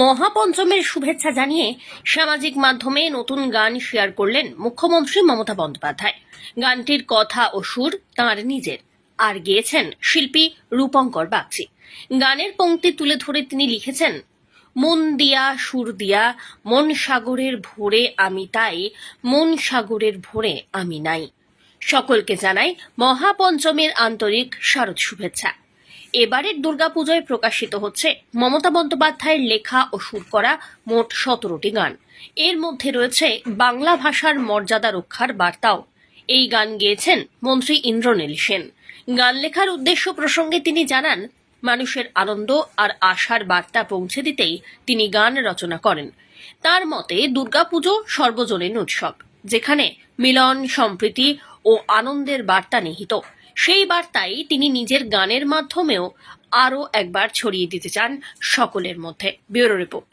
মহাপঞ্চমের শুভেচ্ছা জানিয়ে সামাজিক মাধ্যমে নতুন গান শেয়ার করলেন মুখ্যমন্ত্রী মমতা বন্দ্যোপাধ্যায়। গানটির কথা ও সুর তাঁর নিজের। আর গেয়েছেন শিল্পী রূপঙ্কর বাগচি। গানের পঙ্ক্তি তুলে ধরে তিনি লিখেছেন, মন দিয়া সুর দিয়া, মন সাগরের ভোরে আমি তাই, মন সাগরের ভোরে আমি নাই। সকলকে জানাই মহাপঞ্চমের আন্তরিক শারদ শুভেচ্ছা। এবারের দুর্গাপুজোয় প্রকাশিত হচ্ছে মমতা বন্দ্যোপাধ্যায়ের লেখা ও সুর করা মোট সতেরোটি গান। এর মধ্যে রয়েছে বাংলা ভাষার মর্যাদা রক্ষার বার্তাও। এই গান গেয়েছেন মন্ত্রী ইন্দ্রনীল সেন। গান লেখার উদ্দেশ্য প্রসঙ্গে তিনি জানান, মানুষের আনন্দ আর আশার বার্তা পৌঁছে দিতেই তিনি গান রচনা করেন। তার মতে দুর্গাপুজো সর্বজনীন উৎসব, যেখানে মিলন, সম্প্রীতি ও আনন্দের বার্তা নিহিত। সেই বার্তাই তিনি নিজের গানের মাধ্যমেও আরও একবার ছড়িয়ে দিতে চান সকলের মধ্যে। Bureau report.